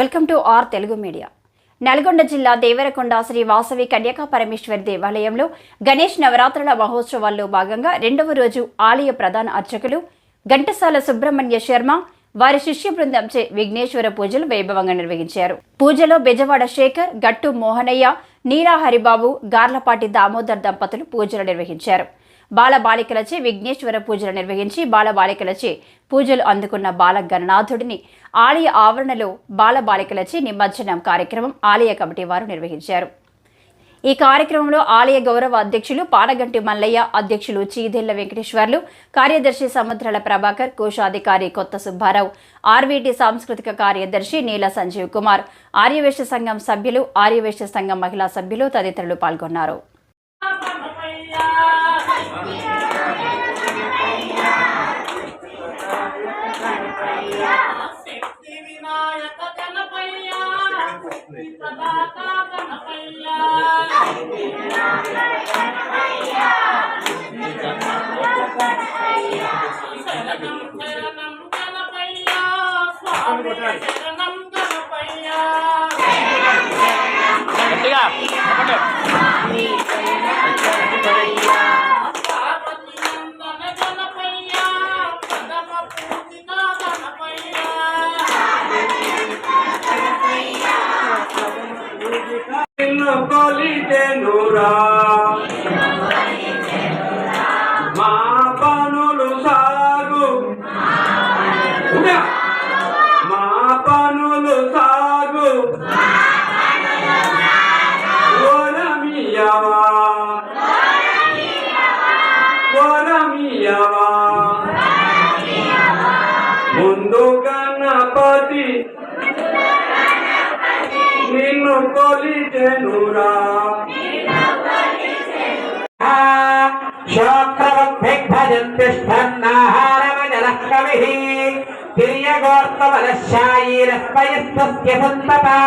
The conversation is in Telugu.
Welcome to our Telugu media. Nalgonda జిల్లా దేవరకొండ శ్రీ వాసవి కన్యకా పరమేశ్వరి దేవాలయంలో గణేష్ నవరాత్రుల మహోత్సవాల్లో భాగంగా రెండవ రోజు ఆలయ ప్రధాన అర్చకులు ఘంటసాల సుబ్రహ్మణ్య శర్మ వారి శిష్య బృందంచే విఘ్నేశ్వర పూజలు వైభవంగా నిర్వహించారు. పూజలో బెజవాడ శేఖర్ గట్టు మోహనయ్య నీరా హరిబాబు గార్లపాటి దామోదర్ దంపతులు పూజలు నిర్వహించారు. బాల బాలికలచే విఘ్నేశ్వర పూజలు నిర్వహించి బాలబాలికలచే పూజలు అందుకున్న బాల గణనాథుడిని ఆలయ ఆవరణలో బాలబాలికలచే నిమజ్జనం కార్యక్రమం ఆలయ కమిటీ వారు నిర్వహించారు. ఈ కార్యక్రమంలో ఆలయ గౌరవ అధ్యక్షులు పానగంటి మల్లయ్య అధ్యక్షులు చీదెల్ల వెంకటేశ్వర్లు కార్యదర్శి సముద్రాల ప్రభాకర్ కోశాధికారి కొత్త సుబ్బారావు ఆర్వీటి సాంస్కృతిక కార్యదర్శి నీల సంజీవ్ కుమార్ ఆర్యవేశ సంఘం సభ్యులు ఆర్యవేశ సంఘం మహిళా సభ్యులు తదితరులు పాల్గొన్నారు. ప్రదాత يرى ولم يرى منذ كان قدي من قلت نورا ിരിയഗോർത്തവലശായി രസ്മയസ്തസ്യ സന്തപാ